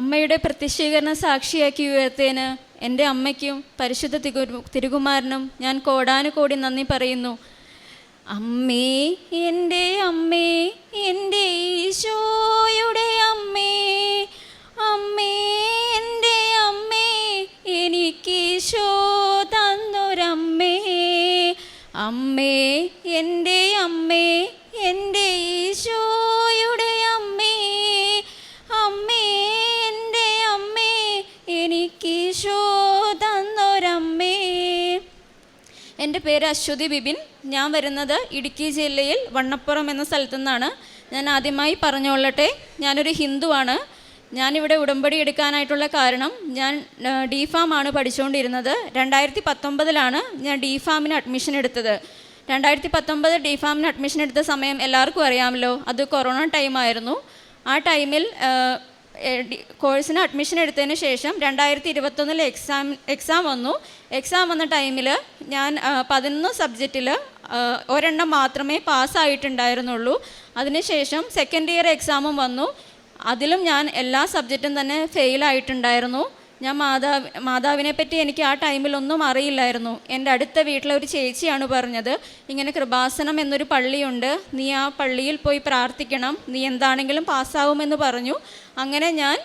അമ്മയുടെ പ്രത്യക്ഷീകരണ സാക്ഷിയാക്കി ഉയർത്തേന് എന്റെ അമ്മയ്ക്കും പരിശുദ്ധ തിരു തിരുകുമാരനും ഞാൻ കോടാനുകോടി നന്ദി പറയുന്നു. അമ്മേ എന്റെ അമ്മേ എന്റെ ഈശോയുടെ എന്റെ പേര് അശ്വതി ബിബിൻ. ഞാൻ വരുന്നത് ഇടുക്കി ജില്ലയിൽ വണ്ണപ്പുറം എന്ന സ്ഥലത്തു നിന്നാണ്. ഞാൻ ആദ്യമായി പറഞ്ഞുകൊള്ളട്ടെ ഞാനൊരു ഹിന്ദുവാണ്. ഞാനിവിടെ ഉടമ്പടി എടുക്കാനായിട്ടുള്ള കാരണം ഞാൻ ഡി ഫാം ആണ് പഠിച്ചുകൊണ്ടിരുന്നത്. രണ്ടായിരത്തി പത്തൊമ്പതിലാണ് ഞാൻ ഡി ഫാമിന് അഡ്മിഷൻ എടുത്തത്. രണ്ടായിരത്തി പത്തൊമ്പത് ഡി ഫാമിന് അഡ്മിഷൻ എടുത്ത സമയം എല്ലാവർക്കും അറിയാമല്ലോ അത് കൊറോണ ടൈമായിരുന്നു. ആ ടൈമിൽ കോഴ്സിന് അഡ്മിഷൻ എടുത്തതിന് ശേഷം രണ്ടായിരത്തി ഇരുപത്തൊന്നിൽ എക്സാം എക്സാം വന്നു. എക്സാം വന്ന ടൈമിൽ ഞാൻ പതിനൊന്ന് സബ്ജക്റ്റിൽ ഒരെണ്ണം മാത്രമേ പാസ്സായിട്ടുണ്ടായിരുന്നുള്ളൂ. അതിനുശേഷം സെക്കൻഡ് ഇയർ എക്സാമും വന്നു. അതിലും ഞാൻ എല്ലാ സബ്ജക്റ്റും തന്നെ ഫെയിലായിട്ടുണ്ടായിരുന്നു. ഞാൻ മാതാവ് മാതാവിനെ പറ്റി എനിക്ക് ആ ടൈമിലൊന്നും അറിയില്ലായിരുന്നു. എന്റെ അടുത്ത വീട്ടിലെ ഒരു ചേച്ചിയാണ് പറഞ്ഞത് ഇങ്ങനെ കൃപാസനം എന്നൊരു പള്ളിയുണ്ട്. നീ ആ പള്ളിയിൽ പോയി പ്രാർത്ഥിക്കണം. നീ എന്താണെങ്കിലും പാസ്സാവുമെന്ന് പറഞ്ഞു. അങ്ങനെ ഞാൻ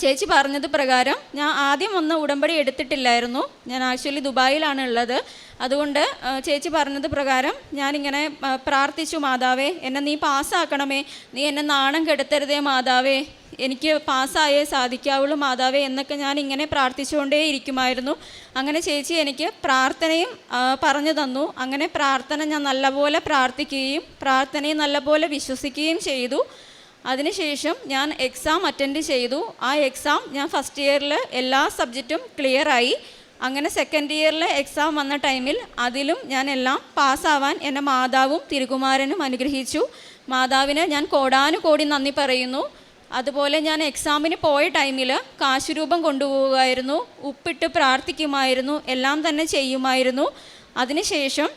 ചേച്ചി പറഞ്ഞത് പ്രകാരം ഞാൻ ആദ്യം ഒന്ന് ഉടമ്പടി എടുത്തിട്ടില്ലായിരുന്നു. ഞാൻ ആക്ച്വലി ദുബായിലാണ് ഉള്ളത്. അതുകൊണ്ട് ചേച്ചി പറഞ്ഞത് പ്രകാരം ഞാനിങ്ങനെ പ്രാർത്ഥിച്ചു മാതാവേ എന്നെ നീ പാസ്സാക്കണമേ. നീ എന്നെ നാണം കെടുത്തരുതേ മാതാവേ. എനിക്ക് പാസ്സായേ സാധിക്കാവുള്ളൂ മാതാവേ എന്നൊക്കെ ഞാൻ ഇങ്ങനെ പ്രാർത്ഥിച്ചുകൊണ്ടേ ഇരിക്കുമായിരുന്നു. അങ്ങനെ ചേച്ചി എനിക്ക് പ്രാർത്ഥനയും പറഞ്ഞു തന്നു. അങ്ങനെ പ്രാർത്ഥന ഞാൻ നല്ലപോലെ പ്രാർത്ഥിക്കുകയും പ്രാർത്ഥനയും നല്ലപോലെ വിശ്വസിക്കുകയും ചെയ്തു. അതിനുശേഷം ഞാൻ എക്സാം അറ്റൻഡ് ചെയ്തു. ആ എക്സാം ഞാൻ ഫസ്റ്റ് ഇയറിൽ എല്ലാ സബ്ജക്റ്റും ക്ലിയറായി അങ്ങനെ സെക്കൻഡ് ഇയറിൽ എക്സാം വന്ന ടൈമിൽ അതിലും ഞാൻ എല്ലാം പാസ്സാവാൻ എന്റെ മാതാവും തിരുകുമാരനും അനുഗ്രഹിച്ചു. മാതാവിന് ഞാൻ കോടാനുകോടി നന്ദി പറയുന്നു. അതുപോലെ ഞാൻ എക്സാമിന് പോയ ടൈമിൽ കാശുരൂപം കൊണ്ടുപോകുമായിരുന്നു ഉപ്പിട്ട് പ്രാർത്ഥിക്കുമായിരുന്നു. എല്ലാം തന്നെ ചെയ്യുമായിരുന്നു. അതിനുശേഷം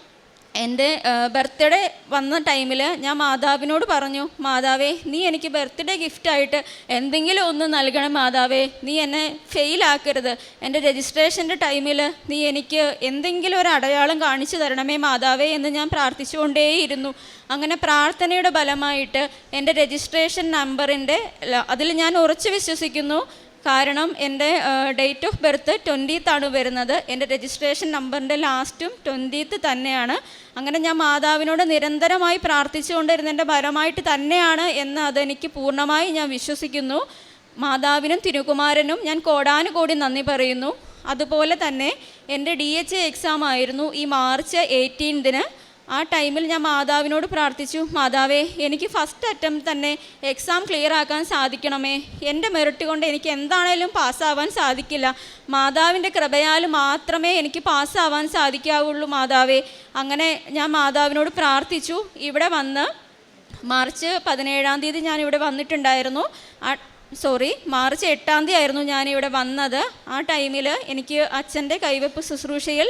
എന്റെ ബർത്ത്ഡേ വന്ന ടൈമിൽ ഞാൻ മാതാവിനോട് പറഞ്ഞു മാതാവേ നീ എനിക്ക് ബർത്ത്ഡേ ഗിഫ്റ്റായിട്ട് എന്തെങ്കിലും ഒന്ന് നൽകണം മാതാവേ. നീ എന്നെ ഫെയിലാക്കരുത് എന്റെ രജിസ്ട്രേഷന്റെ ടൈമിൽ നീ എനിക്ക് എന്തെങ്കിലും ഒരു അടയാളം കാണിച്ചു തരണമേ മാതാവേ എന്ന് ഞാൻ പ്രാർത്ഥിച്ചുകൊണ്ടേയിരുന്നു. അങ്ങനെ പ്രാർത്ഥനയുടെ ഫലമായിട്ട് എന്റെ രജിസ്ട്രേഷൻ നമ്പറിന്റെ അതിൽ ഞാൻ ഉറച്ചു വിശ്വസിക്കുന്നു. കാരണം എന്റെ ഡേറ്റ് ഓഫ് ബർത്ത് ട്വന്റീത്താണ് വരുന്നത്. എന്റെ രജിസ്ട്രേഷൻ നമ്പറിന്റെ ലാസ്റ്റും ട്വന്റീത്ത് തന്നെയാണ്. അങ്ങനെ ഞാൻ മാതാവിനോട് നിരന്തരമായി പ്രാർത്ഥിച്ചുകൊണ്ടിരുന്നതിന്റെ ഫലമായിട്ട് തന്നെയാണ് എന്ന് അതെനിക്ക് പൂർണമായി ഞാൻ വിശ്വസിക്കുന്നു. മാതാവിനും തിരുകുമാരനും ഞാൻ കോടാനുകോടി നന്ദി പറയുന്നു. അതുപോലെ തന്നെ എന്റെ ഡി എച്ച് എക്സാം ആയിരുന്നു ഈ മാർച്ച് എയ്റ്റീൻതിന് ആ ടൈമിൽ ഞാൻ മാതാവിനോട് പ്രാർത്ഥിച്ചു മാതാവേ എനിക്ക് ഫസ്റ്റ് അറ്റംപ്റ്റ് തന്നെ എക്സാം ക്ലിയർ ആക്കാൻ സാധിക്കണമേ. എന്റെ മെറിറ്റ് കൊണ്ട് എനിക്ക് എന്താണേലും പാസ്സാവാൻ സാധിക്കില്ല. മാതാവിന്റെ കൃപയാൽ മാത്രമേ എനിക്ക് പാസ്സാവാൻ സാധിക്കാവുള്ളൂ മാതാവേ. അങ്ങനെ ഞാൻ മാതാവിനോട് പ്രാർത്ഥിച്ചു. ഇവിടെ വന്ന് മാർച്ച് പതിനേഴാം തീയതി ഞാൻ ഇവിടെ വന്നിട്ടുണ്ടായിരുന്നു. സോറി മാർച്ച് എട്ടാം തീയതി ആയിരുന്നു ഞാനിവിടെ വന്നത്. ആ ടൈമിൽ എനിക്ക് അച്ഛന്റെ കൈവെപ്പ് ശുശ്രൂഷയിൽ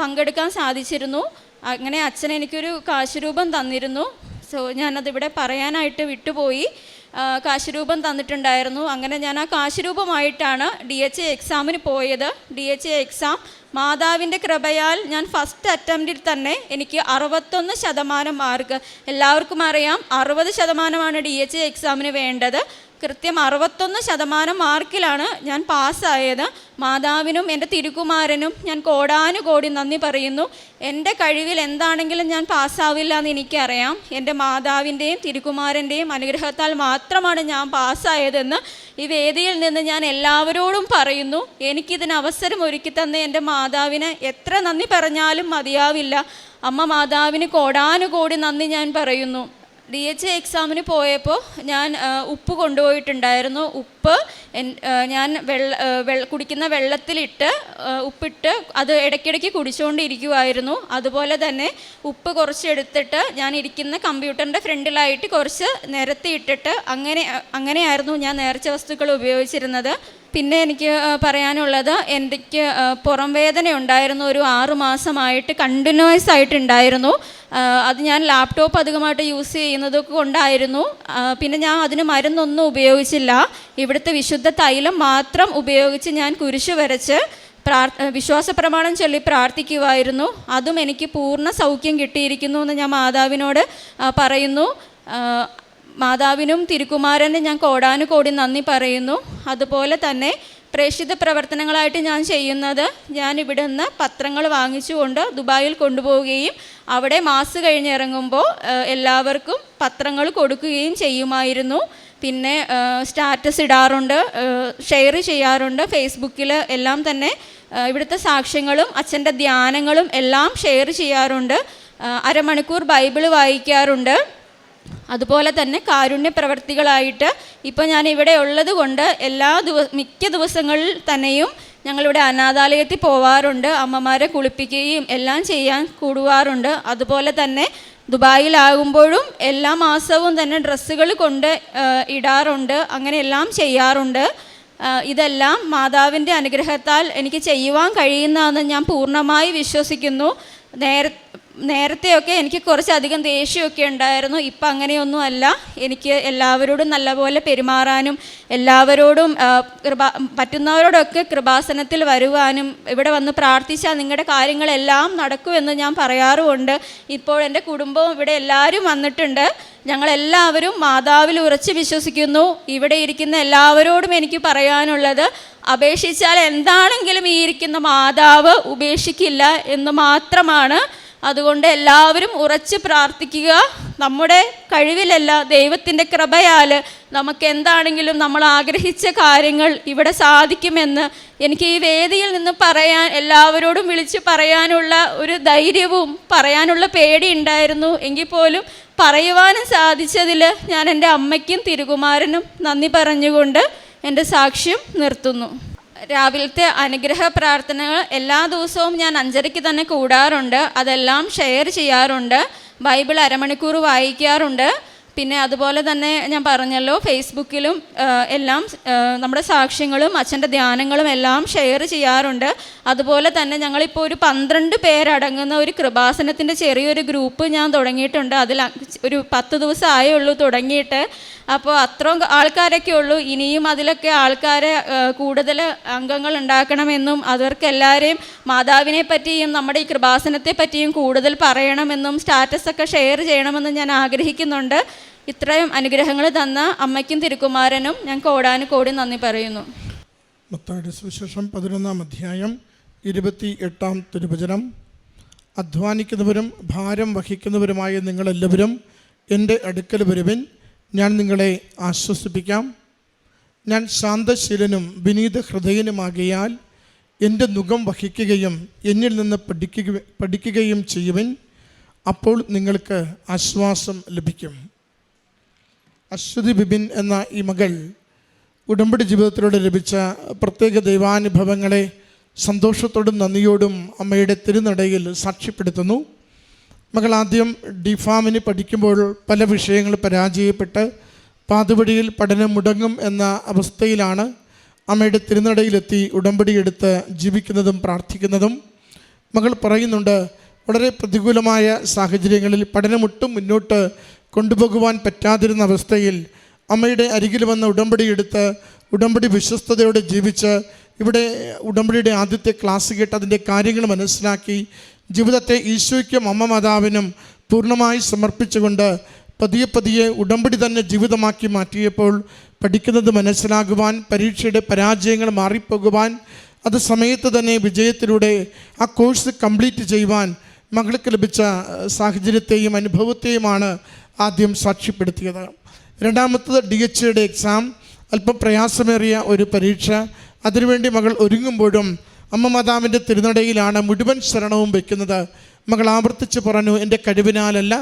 പങ്കെടുക്കാൻ സാധിച്ചിരുന്നു. അങ്ങനെ അച്ഛൻ എനിക്കൊരു കാശുരൂപം തന്നിരുന്നു. സോ ഞാനതിവിടെ പറയാനായിട്ട് വിട്ടുപോയി. കാശുരൂപം തന്നിട്ടുണ്ടായിരുന്നു. അങ്ങനെ ഞാൻ ആ കാശുരൂപമായിട്ടാണ് ഡി എച്ച് എ എക്സാമിന് പോയത്. ഡി എച്ച് എ എക്സാം മാതാവിന്റെ കൃപയാൽ ഞാൻ ഫസ്റ്റ് അറ്റംപ്റ്റിൽ തന്നെ എനിക്ക് അറുപത്തൊന്ന് ശതമാനം മാർക്ക് എല്ലാവർക്കും അറിയാം അറുപത് ശതമാനമാണ് ഡി എച്ച് എ എക്സാമിന് വേണ്ടത്. കൃത്യം അറുപത്തൊന്ന് ശതമാനം മാർക്കിലാണ് ഞാൻ പാസ്സായത്. മാതാവിനും എന്റെ തിരുകുമാരനും ഞാൻ കോടാനുകോടി നന്ദി പറയുന്നു. എന്റെ കഴിവിൽ എന്താണെങ്കിലും ഞാൻ പാസ്സാവില്ല എന്ന് എനിക്കറിയാം. എന്റെ മാതാവിന്റെയും തിരുകുമാരന്റെയും അനുഗ്രഹത്താൽ മാത്രമാണ് ഞാൻ പാസ്സായതെന്ന് ഈ വേദിയിൽ നിന്ന് ഞാൻ എല്ലാവരോടും പറയുന്നു. എനിക്കിതിന് അവസരം ഒരുക്കി തന്ന എന്റെ മാതാവിന് എത്ര നന്ദി പറഞ്ഞാലും മതിയാവില്ല. അമ്മ മാതാവിന് കോടാനുകോടി നന്ദി ഞാൻ പറയുന്നു. ഡി എച്ച് എക്സാമിന് പോയപ്പോൾ ഞാൻ ഉപ്പ് കൊണ്ടുപോയിട്ടുണ്ടായിരുന്നു. ഉപ്പ് ഞാൻ വെള്ള കുടിക്കുന്ന വെള്ളത്തിലിട്ട് ഉപ്പിട്ട് അത് ഇടയ്ക്കിടയ്ക്ക് കുടിച്ചുകൊണ്ടിരിക്കുമായിരുന്നു അതുപോലെ തന്നെ ഉപ്പ് കുറച്ച് എടുത്തിട്ട് ഞാൻ ഇരിക്കുന്ന കമ്പ്യൂട്ടറിന്റെ ഫ്രണ്ടിലായിട്ട് കുറച്ച് നിരത്തിയിട്ടിട്ട് അങ്ങനെ അങ്ങനെയായിരുന്നു ഞാൻ നേർച്ച വസ്തുക്കൾ ഉപയോഗിച്ചിരുന്നത്. പിന്നെ എനിക്ക് പറയാനുള്ളത് എനിക്ക് പുറം വേദന ഉണ്ടായിരുന്നു ഒരു ആറു മാസമായിട്ട് കണ്ടിന്യൂസ് ആയിട്ടുണ്ടായിരുന്നു. അത് ഞാൻ ലാപ്ടോപ്പ് അധികമായിട്ട് യൂസ് ചെയ്യുന്നത് കൊണ്ടായിരുന്നു. പിന്നെ ഞാൻ അതിന് മരുന്നൊന്നും ഉപയോഗിച്ചില്ല. ഇവിടുത്തെ വിശുദ്ധ തൈലം മാത്രം ഉപയോഗിച്ച് ഞാൻ കുരിശ് വരച്ച് പ്രാർ വിശ്വാസ പ്രമാണം ചൊല്ലി പ്രാർത്ഥിക്കുമായിരുന്നു അതും എനിക്ക് പൂർണ സൗഖ്യം കിട്ടിയിരിക്കുന്നു എന്ന് ഞാൻ മാതാവിനോട് പറയുന്നു. മാതാവിനും തിരുക്കുമാരനും ഞാൻ കോടാനുകോടി നന്ദി പറയുന്നു. അതുപോലെ തന്നെ പ്രേക്ഷിത പ്രവർത്തനങ്ങളായിട്ട് ഞാൻ ചെയ്യുന്നത് ഞാൻ ഇവിടെ നിന്ന് പത്രങ്ങൾ വാങ്ങിച്ചുകൊണ്ട് ദുബായിൽ കൊണ്ടുപോവുകയും അവിടെ മാസ് കഴിഞ്ഞിറങ്ങുമ്പോൾ എല്ലാവർക്കും പത്രങ്ങൾ കൊടുക്കുകയും ചെയ്യുമായിരുന്നു. പിന്നെ സ്റ്റാറ്റസ് ഇടാറുണ്ട് ഷെയർ ചെയ്യാറുണ്ട് ഫേസ്ബുക്കിൽ എല്ലാം തന്നെ ഇവിടുത്തെ സാക്ഷ്യങ്ങളും അച്ഛന്റെ ധ്യാനങ്ങളും എല്ലാം ഷെയർ ചെയ്യാറുണ്ട്. അരമണിക്കൂർ ബൈബിൾ വായിക്കാറുണ്ട്. അതുപോലെ തന്നെ കാരുണ്യ പ്രവർത്തികളായിട്ട് ഇപ്പോൾ ഞാൻ ഇവിടെ ഉള്ളത് കൊണ്ട് എല്ലാ ദിവ മിക്ക ദിവസങ്ങളിൽ തന്നെയും ഞങ്ങളിവിടെ അനാഥാലയത്തിൽ പോവാറുണ്ട്. അമ്മമാരെ കുളിപ്പിക്കുകയും എല്ലാം ചെയ്യാൻ കൂടുവാറുണ്ട്. അതുപോലെ തന്നെ ദുബായിലാകുമ്പോഴും എല്ലാ മാസവും തന്നെ ഡ്രസ്സുകൾ കൊണ്ട് ഇടാറുണ്ട്. അങ്ങനെ എല്ലാം ചെയ്യാറുണ്ട്. ഇതെല്ലാം മാതാവിന്റെ അനുഗ്രഹത്താൽ എനിക്ക് ചെയ്യുവാൻ കഴിയുന്നതെന്ന് ഞാൻ പൂർണമായി വിശ്വസിക്കുന്നു. നേര നേരത്തെയൊക്കെ എനിക്ക് കുറച്ചധികം ദേഷ്യമൊക്കെ ഉണ്ടായിരുന്നു. ഇപ്പം അങ്ങനെയൊന്നും അല്ല എനിക്ക് എല്ലാവരോടും നല്ലപോലെ പെരുമാറാനും എല്ലാവരോടും കൃപാ പറ്റുന്നവരോടൊക്കെ കൃപാസനത്തിൽ വരുവാനും ഇവിടെ വന്ന് പ്രാർത്ഥിച്ചാൽ നിങ്ങളുടെ കാര്യങ്ങളെല്ലാം നടക്കുമെന്ന് ഞാൻ പറയാറുമുണ്ട്. ഇപ്പോൾ എന്റെ കുടുംബവും ഇവിടെ എല്ലാവരും വന്നിട്ടുണ്ട്. ഞങ്ങളെല്ലാവരും മാതാവിൽ ഉറച്ച് വിശ്വസിക്കുന്നു. ഇവിടെ ഇരിക്കുന്ന എല്ലാവരോടും എനിക്ക് പറയാനുള്ളത് അപേക്ഷിച്ചാൽ എന്താണെങ്കിലും ഈ ഇരിക്കുന്ന മാതാവ് ഉപേക്ഷിക്കില്ല എന്ന് മാത്രമാണ്. അതുകൊണ്ട് എല്ലാവരും ഉറച്ച് പ്രാർത്ഥിക്കുക. നമ്മുടെ കഴിവിലല്ല ദൈവത്തിന്റെ കൃപയാൽ നമുക്ക് എന്താണെങ്കിലും നമ്മൾ ആഗ്രഹിച്ച കാര്യങ്ങൾ ഇവിടെ സാധിക്കുമെന്ന് എനിക്ക് ഈ വേദിയിൽ നിന്ന് പറയാൻ എല്ലാവരോടും വിളിച്ച് പറയാനുള്ള ഒരു ധൈര്യവും പറയാനുള്ള പേടി ഉണ്ടായിരുന്നു. എങ്കിൽ പോലും പറയുവാനും സാധിച്ചതിൽ ഞാൻ എന്റെ അമ്മയ്ക്കും തിരുകുമാരനും നന്ദി പറഞ്ഞുകൊണ്ട് എന്റെ സാക്ഷ്യം നിർത്തുന്നു. രാവിലത്തെ അനുഗ്രഹ പ്രാർത്ഥനകൾ എല്ലാ ദിവസവും ഞാൻ അഞ്ചരയ്ക്ക് തന്നെ കൂടാറുണ്ട്. അതെല്ലാം ഷെയർ ചെയ്യാറുണ്ട്. ബൈബിൾ അരമണിക്കൂർ വായിക്കാറുണ്ട്. പിന്നെ അതുപോലെ തന്നെ ഞാൻ പറഞ്ഞല്ലോ ഫേസ്ബുക്കിലും എല്ലാം നമ്മുടെ സാക്ഷ്യങ്ങളും അച്ഛന്റെ ധ്യാനങ്ങളും എല്ലാം ഷെയർ ചെയ്യാറുണ്ട്. അതുപോലെ തന്നെ ഞങ്ങളിപ്പോൾ ഒരു പന്ത്രണ്ട് പേരടങ്ങുന്ന ഒരു കൃപാസനത്തിന്റെ ചെറിയൊരു ഗ്രൂപ്പ് ഞാൻ തുടങ്ങിയിട്ടുണ്ട്. അതിൽ ഒരു പത്ത് ദിവസം ഉള്ളൂ തുടങ്ങിയിട്ട്. അപ്പോൾ അത്രയും ആൾക്കാരൊക്കെ ഉള്ളൂ. ഇനിയും അതിലൊക്കെ ആൾക്കാരെ കൂടുതൽ അംഗങ്ങൾ ഉണ്ടാക്കണമെന്നും അവർക്ക് എല്ലാവരെയും മാതാവിനെ പറ്റിയും നമ്മുടെ ഈ കൃപാസനത്തെ പറ്റിയും കൂടുതൽ പറയണമെന്നും സ്റ്റാറ്റസൊക്കെ ഷെയർ ചെയ്യണമെന്നും ഞാൻ ആഗ്രഹിക്കുന്നുണ്ട്. ഇത്രയും അനുഗ്രഹങ്ങൾ തന്ന അമ്മയ്ക്കും തിരുക്കുമാരനും ഞാൻ കോടാനു കോടി നന്ദി പറയുന്നു. മത്തായുടെ സുവിശേഷം പതിനൊന്നാം അധ്യായം ഇരുപത്തി എട്ടാം തിരുവചനം. അധ്വാനിക്കുന്നവരും ഭാരം വഹിക്കുന്നവരുമായ നിങ്ങളെല്ലാവരും എന്റെ അടുക്കൽ വരുവിൻ. ഞാൻ നിങ്ങളെ ആശ്വസിപ്പിക്കാം. ഞാൻ ശാന്തശീലനും വിനീത ഹൃദയനുമാകിയാൽ എന്റെ മുഖം വഹിക്കുകയും എന്നിൽ നിന്ന് പഠിക്കുക പഠിക്കുകയും ചെയ്യുവിൻ. അപ്പോൾ നിങ്ങൾക്ക് ആശ്വാസം ലഭിക്കും. അശ്വതി ബിബിൻ എന്ന ഈ മകൾ ഉടമ്പടി ജീവിതത്തിലൂടെ ലഭിച്ച പ്രത്യേക ദൈവാനുഭവങ്ങളെ സന്തോഷത്തോടും നന്ദിയോടും അമ്മയുടെ തിരുനടയിൽ സാക്ഷ്യപ്പെടുത്തുന്നു. മകൾ ആദ്യം ഡിഫാമിന് പഠിക്കുമ്പോൾ പല വിഷയങ്ങൾ പരാജയപ്പെട്ട് പാതുവഴിയിൽ പഠനം മുടങ്ങും എന്ന അവസ്ഥയിലാണ് അമ്മയുടെ തിരുനടയിലെത്തി ഉടമ്പടിയെടുത്ത് ജീവിക്കുന്നതും പ്രാർത്ഥിക്കുന്നതും. മകൾ പറയുന്നുണ്ട് വളരെ പ്രതികൂലമായ സാഹചര്യങ്ങളിൽ പഠനമൊട്ടും മുന്നോട്ട് കൊണ്ടുപോകുവാൻ പറ്റാതിരുന്ന അവസ്ഥയിൽ അമ്മയുടെ അരികിൽ വന്ന ഉടമ്പടി എടുത്ത് ഉടമ്പടി വിശ്വസ്തയോടെ ജീവിച്ച് ഇവിടെ ഉടമ്പടിയുടെ ആദ്യത്തെ ക്ലാസ് കേട്ട് അതിന്റെ കാര്യങ്ങൾ മനസ്സിലാക്കി ജീവിതത്തെ ഈശോയ്ക്കും അമ്മ മാതാവിനും പൂർണമായി സമർപ്പിച്ചുകൊണ്ട് പതിയെ പതിയെ ഉടമ്പടി തന്നെ ജീവിതമാക്കി മാറ്റിയപ്പോൾ പഠിക്കുന്നത് മനസ്സിലാകുവാൻ പരീക്ഷയുടെ പരാജയങ്ങൾ മാറിപ്പോകുവാൻ അത് സമയത്ത് തന്നെ വിജയത്തിലൂടെ ആ കോഴ്സ് കംപ്ലീറ്റ് ചെയ്യുവാൻ മകൾക്ക് ലഭിച്ച സാഹചര്യത്തെയും അനുഭവത്തെയുമാണ് ആദ്യം സാക്ഷ്യപ്പെടുത്തിയത്. രണ്ടാമത്തത് ഡി എച്ച് എയുടെ എക്സാം അല്പം പ്രയാസമേറിയ ഒരു പരീക്ഷ. അതിനുവേണ്ടി മകൾ ഒരുങ്ങുമ്പോഴും അമ്മ മാതാവിന്റെ തിരുനടയിലാണ് മുഴുവൻ ശരണവും വയ്ക്കുന്നത് മകൾ ആവർത്തിച്ച് പറഞ്ഞു എന്റെ കഴിവിനാലല്ല.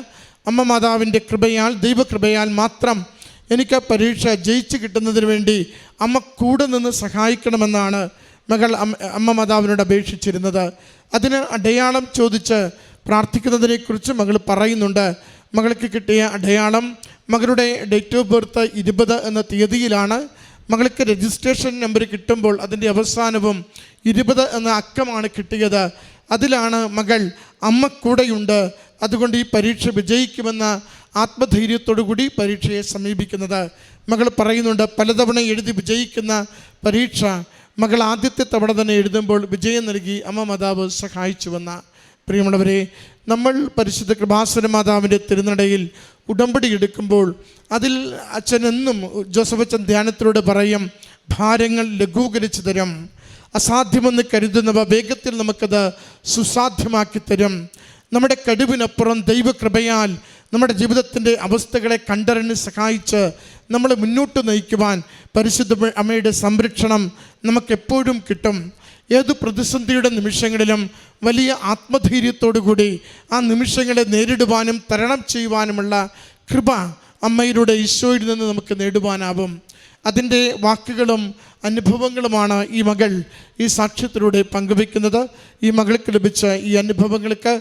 അമ്മ മാതാവിന്റെ കൃപയാൽ ദൈവകൃപയാൽ മാത്രം എനിക്ക് പരീക്ഷ ജയിച്ചു കിട്ടുന്നതിന് വേണ്ടി അമ്മ കൂടെ നിന്ന് സഹായിക്കണമെന്നാണ് മകൾ അമ്മ മാതാവിനോട് അപേക്ഷിച്ചിരുന്നത്. അതിന് അടയാളം ചോദിച്ച് പ്രാർത്ഥിക്കുന്നതിനെക്കുറിച്ച് മകൾ പറയുന്നുണ്ട്. മകൾക്ക് കിട്ടിയ അടയാളം മകളുടെ ഡേറ്റ് ഓഫ് ബർത്ത് ഇരുപത് എന്ന തീയതിയിലാണ്. മകൾക്ക് രജിസ്ട്രേഷൻ നമ്പർ കിട്ടുമ്പോൾ അതിന്റെ അവസാനവും ഇരുപത് എന്ന അക്കമാണ് കിട്ടിയത്. അതിലാണ് മകൾ അമ്മ കൂടെയുണ്ട്. അതുകൊണ്ട് ഈ പരീക്ഷ വിജയിക്കുമെന്ന ആത്മധൈര്യത്തോടു കൂടി പരീക്ഷയെ സമീപിക്കുന്നത്. മകൾ പറയുന്നുണ്ട് പലതവണ എഴുതി വിജയിക്കുന്ന പരീക്ഷ മകൾ ആദ്യത്തെ തവണ തന്നെ എഴുതുമ്പോൾ വിജയം നൽകി അമ്മ മാതാവ് സഹായിച്ചുവെന്ന പ്രിയമുള്ളവരെ നമ്മൾ പരിശുദ്ധ കൃപാസുര മാതാവിന്റെ തിരുനടയിൽ ഉടമ്പടി എടുക്കുമ്പോൾ അതിൽ അച്ഛൻ എന്നും ജോസഫ് അച്ഛൻ ധ്യാനത്തിലൂടെ പറയും ഭാരങ്ങൾ ലഘൂകരിച്ചു തരും. അസാധ്യമെന്ന് കരുതുന്നവ വേഗത്തിൽ നമുക്കത് സുസാധ്യമാക്കി തരും. നമ്മുടെ കഴിവിനപ്പുറം ദൈവകൃപയാൽ നമ്മുടെ ജീവിതത്തിന്റെ അവസ്ഥകളെ കണ്ടറിഞ്ഞ് സഹായിച്ച് നമ്മളെ മുന്നോട്ട് നയിക്കുവാൻ പരിശുദ്ധ അമ്മയുടെ സംരക്ഷണം നമുക്കെപ്പോഴും കിട്ടും. ഏത് പ്രതിസന്ധിയുടെ നിമിഷങ്ങളിലും വലിയ ആത്മധൈര്യത്തോടു കൂടി ആ നിമിഷങ്ങളെ നേരിടുവാനും തരണം ചെയ്യുവാനുമുള്ള കൃപ അമ്മയിലൂടെ ഈശോയിൽ നിന്ന് നമുക്ക് നേടുവാനാവും. അതിന്റെ വാക്കുകളും അനുഭവങ്ങളുമാണ് ഈ മകൾ ഈ സാക്ഷ്യത്തിലൂടെ പങ്കുവെക്കുന്നത് ഈ മകൾക്ക് ലഭിച്ച ഈ അനുഭവങ്ങൾക്ക്